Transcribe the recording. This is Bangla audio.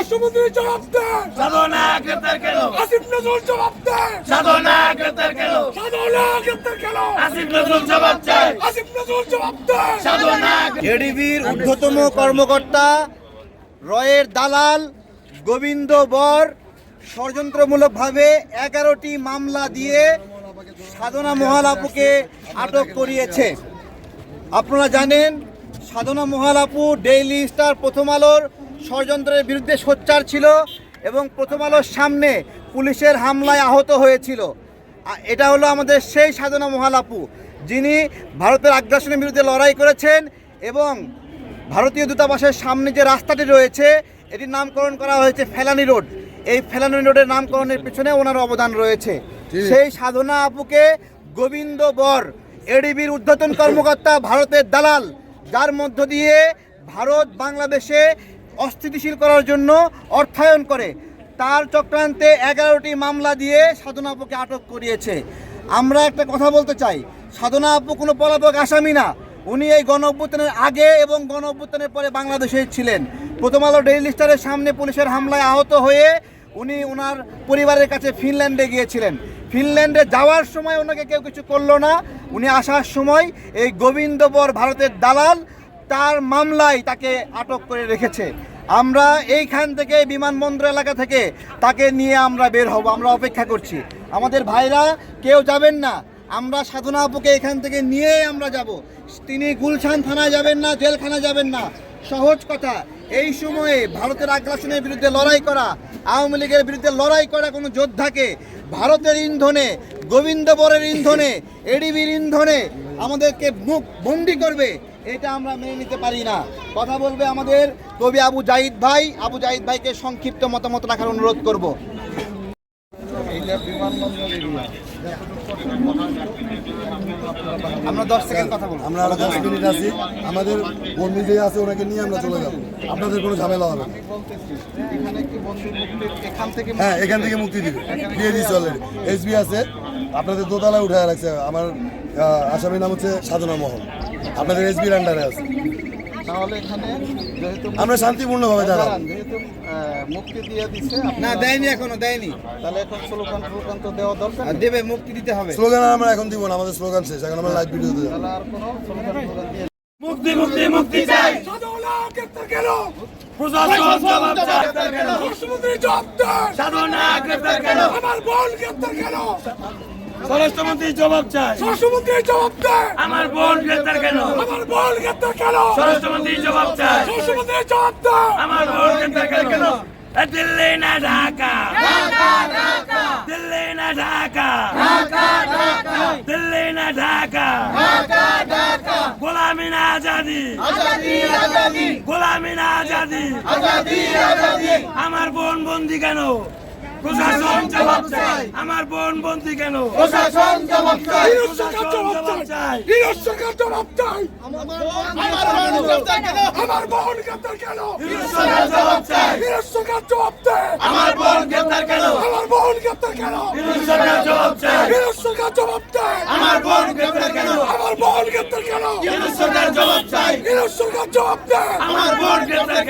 রাষ্ট্রমন্ত্রী জবাব দেন সাধনা গ্রেপ্তার কেন? আসিফ নজরুল জবাব দেন সাধনা গ্রেপ্তার কেন? সাধনা গ্রেপ্তার কেন? আসিফ নজরুল জবাব চাই আসিফ নজরুল জবাব দেন সাধনা এডিবির ঊর্ধ্বতম কর্মকর্তা রয়ের দালাল গোবিন্দ বর ষড়যন্ত্রমূলকভাবে এগারোটি মামলা দিয়ে সাধনা মহালাপুকে আটক করিয়েছে। আপনারা জানেন সাধনা মহালাপু ডেইলি স্টার প্রথম আলোর ষড়যন্ত্রের বিরুদ্ধে সোচ্চার ছিল এবং প্রথম আলোর সামনে পুলিশের হামলায় আহত হয়েছিল। এটা হলো আমাদের সেই সাধনা মহালাপু যিনি ভারতের আগ্রাসনের বিরুদ্ধে লড়াই করেছেন এবং ভারতীয় দূতাবাসের সামনে যে রাস্তাটি রয়েছে এটির নামকরণ করা হয়েছে ফেলানি রোড। এই ফেলানি রোডের নামকরণের পিছনে ওনার অবদান রয়েছে। সেই সাধনা আপুকে গোবিন্দ বর এডিবির ঊর্ধ্বতন কর্মকর্তা ভারতের দালাল যার মধ্য দিয়ে ভারত বাংলাদেশে অস্থিতিশীল করার জন্য অর্থায়ন করে। তার চক্রান্তে এগারোটি মামলা দিয়ে সাধনা আপুকে আটক করিয়েছে। আমরা একটা কথা বলতে চাই। সাধনা আপু কোনো পলাতক আসামি না। উনি এই গণ আগে এবং গণ পরে বাংলাদেশে ছিলেন। প্রথম আলো ডেইলি স্টারের সামনে পুলিশের হামলায় আহত হয়ে উনি ওনার পরিবারের কাছে ফিনল্যান্ডে গিয়েছিলেন। ফিনল্যান্ডে যাওয়ার সময় ওনাকে কেউ কিছু করল না। উনি আসার সময় এই গোবিন্দবর ভারতের দালাল তার মামলায় তাকে আটক করে রেখেছে। আমরা এইখান থেকে বিমানবন্দর এলাকা থেকে তাকে নিয়ে আমরা বের হব, আমরা অপেক্ষা করছি। আমাদের ভাইরা কেউ যাবেন না। আমরা সাধনা আপুকে এখান থেকে নিয়ে আমরা যাব। তিনি গুলশান থানায় যাবেন না জেলখানা যাবেন না। সহজ কথা, এই সময়ে ভারতের আগ্রাসনের বিরুদ্ধে লড়াই করা, আওয়ামী লীগের বিরুদ্ধে লড়াই করা কোনো যোদ্ধাকে, ভারতের ইন্ধনে গোবিন্দ বরের ইন্ধনে, এডিবির ইন্ধনে আমাদেরকে মুখ বন্দি করবে। এটা আমরা মেনে নিতে পারি না। কথা বলবে আমাদের কবি আবু জাহিদ ভাই। আবু জাহিদ ভাইকে সংক্ষিপ্ত মতামত রাখার অনুরোধ করব। আমরা কর্মী যে আছে, ওনাকে নিয়ে আমরা চলে আপনাদের কোনো ঝামেলা হ্যাঁ এখান থেকে মুক্তি আপনাদের দোতলায় উঠে রাখছে। আমার আসামির নাম হচ্ছে সাধনা মোহন। আপনাদের এসবির আন্ডারে আছে। তাহলে এখানে যেহেতু আমরা শান্তিপূর্ণভাবে দাঁড়াবো। দাঁড়ান, যেহেতু মুক্তি দিয়ে দিচ্ছে না দেয়নি এখনও দেয়নি। তাহলে এখন স্লোগান স্লোগান তো দেওয়া দরকার। দেবে মুক্তি দিতে হবে। স্লোগান আমরা এখন দিব না আমাদের স্লোগান শেষ এখন আমরা লাইভ ভিডিওতে যাব। তাহলে আর কোনো স্লোগান স্লোগান দিয়ে মুক্তি মুক্তি মুক্তি চাই। কেন প্রশাসন জবাব জবাব সাধনা গ্রেপ্তার কেন? আমার বোন কেন? স্বরাষ্ট্রমন্ত্রী জবাব চাই রাষ্ট্রমন্ত্রী জবাব দেন আমার বোন গ্রেপ্তার কেন? আমার বোন গ্রেপ্তার কেন? স্বরাষ্ট্রমন্ত্রী জবাব চাই রাষ্ট্রমন্ত্রী জবাব দেন আমার বোন গ্রেপ্তার কেন? এ দিল্লি না ঢাকা। দিল্লি না ঢাকা। দিল্লি না ঢাকা। গোলামি না আজাদি। গোলামি না আজাদি। আমার বোন বন্দি কেন? প্রশাসন জবাব চাই। আমার বোন বন্দি কেন? প্রশাসন জবাব চাই। সরকার জবাব চাই। সরকার জবাব চাই। আমার বোন গ্রেপ্তার কেন? জবাব চাই। বিরোধ সরকার জবাব দেন আমার বোন গ্রেপ্তার কেন? আমার বোন গ্রেপ্তার কেন? সরকার জবাব চাই। সরকার জবাব দেন আমার বোন গ্রেপ্তার কেন? আমার বোন গ্রেপ্তার কেন? সরকার জবাব চাই। বিরোধ সরকার জবাব দেন আমার বোন গ্রেপ্তার কেন